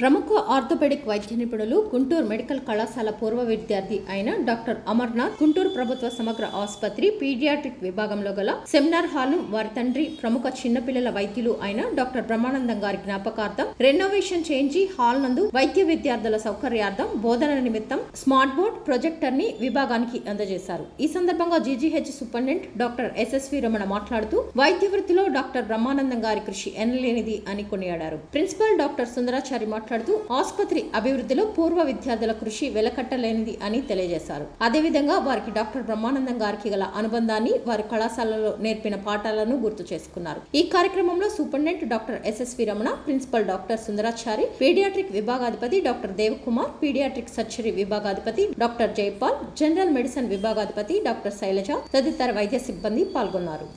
ప్రముఖ ఆర్థోపెడిక్ వైద్య నిపుణులు గుంటూరు మెడికల్ కళాశాల పూర్వ విద్యార్థి అయిన డాక్టర్ అమర్నాథ్ గుంటూరు ప్రభుత్వ సమగ్ర ఆసుపత్రి పీడియాట్రిక్ విభాగంలో గల సెమినార్ హాల్ వారి తండ్రి ప్రముఖ చిన్నపిల్లల వైద్యులు అయిన డాక్టర్ బ్రహ్మానందం గారి జ్ఞాపకార్థం రెనోవేషన్ చేయించి హాల్ నందు వైద్య విద్యార్థుల సౌకర్యార్థం బోధన నిమిత్తం స్మార్ట్ బోర్డ్ ప్రొజెక్టర్ని విభాగానికి అందజేశారు. ఈ సందర్భంగా GGH superintendent doctor SSV Ramana మాట్లాడుతూ వైద్య వృత్తిలో డాక్టర్ బ్రహ్మానందం గారి కృషి ఎనలేనిది అని కొనియాడారు. ప్రిన్సిపల్ డాక్టర్ సుందరాచారి మాట్లాడుతూ ఆసుపత్రి అభివృద్ధిలో పూర్వ విద్యార్థుల కృషి వెలకట్టలేనిది అని తెలియజేశారు. అదేవిధంగా వారికి డాక్టర్ బ్రహ్మానందం గారికి గల అనుబంధాన్ని వారి కళాశాలలో నేర్పిన పాఠాలను గుర్తు చేసుకున్నారు. ఈ కార్యక్రమంలో superintendent doctor SSV Ramana principal doctor Sundarachari paediatric విభాగాధిపతి doctor Devakumar paediatric surgery విభాగాధిపతి డాక్టర్ జైపాల్ జనరల్ మెడిసిన్ విభాగాధిపతి డాక్టర్ శైలజ తదితర వైద్య సిబ్బంది పాల్గొన్నారు.